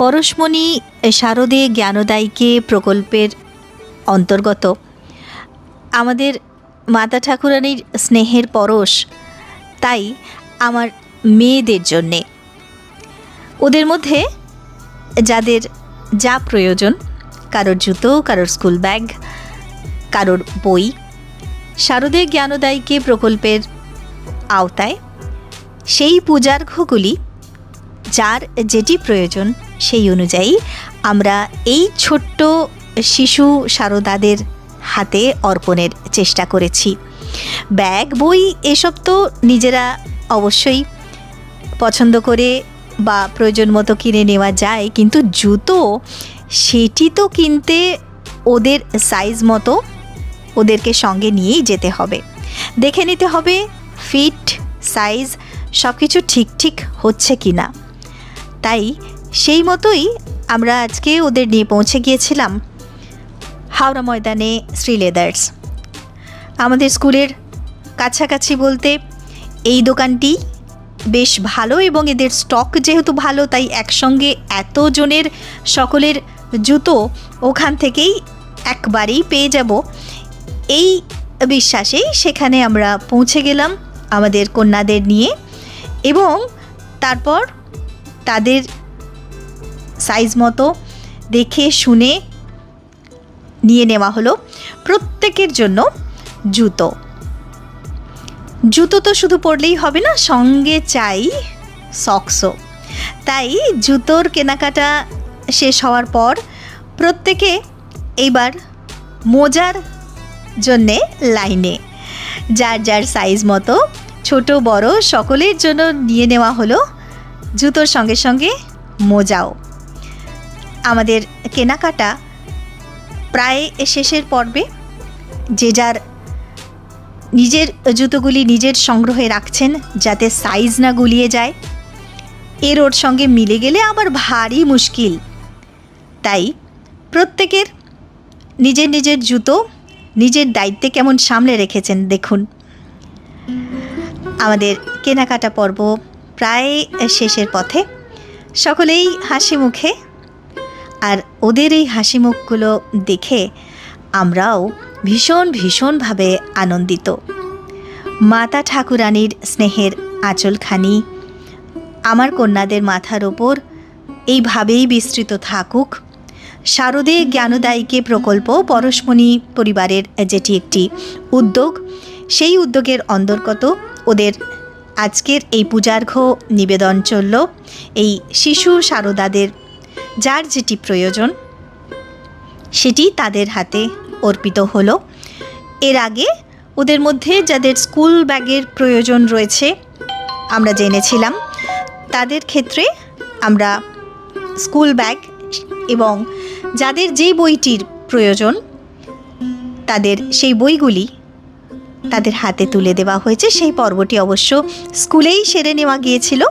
পরশমণি শারদে জ্ঞানদায়ীকে প্রকল্পের অন্তর্গত। আমাদের মাতা ঠাকুরানীর স্নেহের পরশ, তাই আমার মেয়েদের জন্যে। ওদের মধ্যে যাদের যা প্রয়োজন, কারোর জুতো, কারোর স্কুল ব্যাগ, কারোর বই, শারদে জ্ঞানদায়ীকে প্রকল্পের আওতায় সেই পূজার্ঘগুলি, যার যেটি প্রয়োজন সেই অনুযায়ী আমরা এই ছোট্ট শিশু সারদাদের হাতে অর্পণের চেষ্টা করেছি। ব্যাগ, বই এসব তো নিজেরা অবশ্যই পছন্দ করে বা প্রয়োজন মতো কিনে নেওয়া যায়, কিন্তু জুতো সেটি তো কিনতে ওদের সাইজ মতো ওদেরকে সঙ্গে নিয়েই যেতে হবে। দেখে নিতে হবে ফিট সাইজ সব কিছু ঠিক ঠিক হচ্ছে কি না তাই সেই মতোই আমরা আজকে ওদের নিয়ে পৌঁছে গিয়েছিলাম হাওড়া ময়দানে শ্রী লেদার্স। আমাদের স্কুলের কাছাকাছি বলতে এই দোকানটি বেশ ভালো এবং এদের স্টক যেহেতু ভালো, তাই একসঙ্গে এতজনের সকলের জুতো ওখান থেকেই একবারেই পেয়ে যাব। এই বিশ্বাসেই সেখানে আমরা পৌঁছে গেলাম আমাদের কন্যাদের নিয়ে এবং তারপর তাদের সাইজ মতো দেখে শুনে নিয়ে নেওয়া হলো প্রত্যেকের জন্য জুতো। জুতো তো শুধু পরলেই হবে না, সঙ্গে চাই সক্সও তাই জুতোর কেনাকাটা শেষ হওয়ার পর প্রত্যেকে এইবার মোজার জন্যে লাইনে। যার যার সাইজ মতো, ছোট, বড়, সকলের জন্য নিয়ে নেওয়া হলো জুতোর সঙ্গে সঙ্গে মোজাও। আমাদের কেনাকাটা প্রায় শেষের পর্বে। যে যার নিজের জুতোগুলি নিজের সংগ্রহে রাখছেন যাতে সাইজ না গুলিয়ে যায়। এর ওর সঙ্গে মিলে গেলে আবার ভারী মুশকিল। তাই প্রত্যেকের নিজের নিজের জুতো, নিজের দায়িত্বে কেমন সামলে রেখেছেন দেখুন। আমাদের কেনাকাটা পর্ব প্রায় শেষের পথে। সকলেই হাসি মুখে আর ওদের এই হাসি মুখগুলো দেখে আমরাও ভীষণ ভীষণভাবে আনন্দিত। মাতা ঠাকুরানীর স্নেহের আঁচলখানি, আমার কন্যাদের মাথার ওপর এইভাবেই বিস্তৃত থাকুক। শারদে জ্ঞানদায়ীকে প্রকল্প পরশমণি পরিবারের যেটি একটি উদ্যোগ, সেই উদ্যোগের অন্তর্গত ওদের আজকের এই পূজার্ঘ নিবেদন চলল। এই শিশু শারদাদের যার যেটি প্রয়োজন, সেটি তাদের হাতে অর্পিত হলো। এর আগে ওদের মধ্যে যাদের স্কুল ব্যাগের প্রয়োজন রয়েছে, আমরা জেনেছিলাম। তাদের ক্ষেত্রে আমরা স্কুল ব্যাগ এবং যাদের যে বইটির প্রয়োজন, তাদের সেই বইগুলি তাদের হাতে তুলে দেওয়া হয়েছে। সেই পর্বটি অবশ্য স্কুলেই সেরে নেওয়া গিয়েছিল।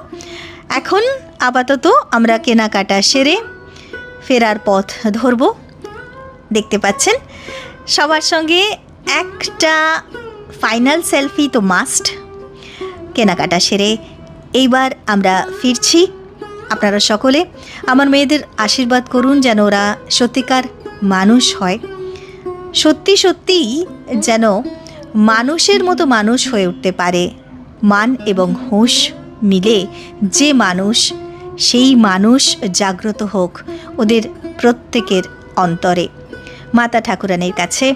এখন আপাতত আমরা কেনাকাটা সেরে ফেরার পথ ধরব। দেখতে পাচ্ছেন? সবার সঙ্গে একটা ফাইনাল সেলফি তো মাস্ট কেনাকাটা সেরে এইবার আমরা ফিরছি। আপনারা সকলে আমার মেয়েদের আশীর্বাদ করুন যেন ওরা সত্যিকার মানুষ হয়। সত্যি সত্যিই যেন মানুষের মতো মানুষ হয়ে উঠতে পারে। মান এবং হুঁশ মিলে যে মানুষ, সেই মানুষ জাগ্রত হোক ওদের প্রত্যেকের অন্তরে। মাতা ঠাকুরানের কাছে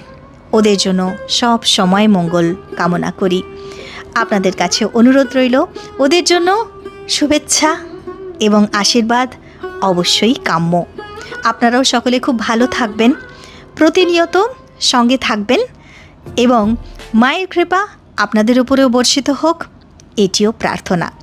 ওদের জন্য সব সময় মঙ্গল কামনা করি। আপনাদের কাছে অনুরোধ রইল, ওদের জন্য শুভেচ্ছা এবং আশীর্বাদ অবশ্যই কাম্য। আপনারাও সকলে খুব ভালো থাকবেন, প্রতিনিয়ত সঙ্গে থাকবেন এবং মায়ের কৃপা আপনাদের উপরেও বর্ষিত হোক, এটিও প্রার্থনা।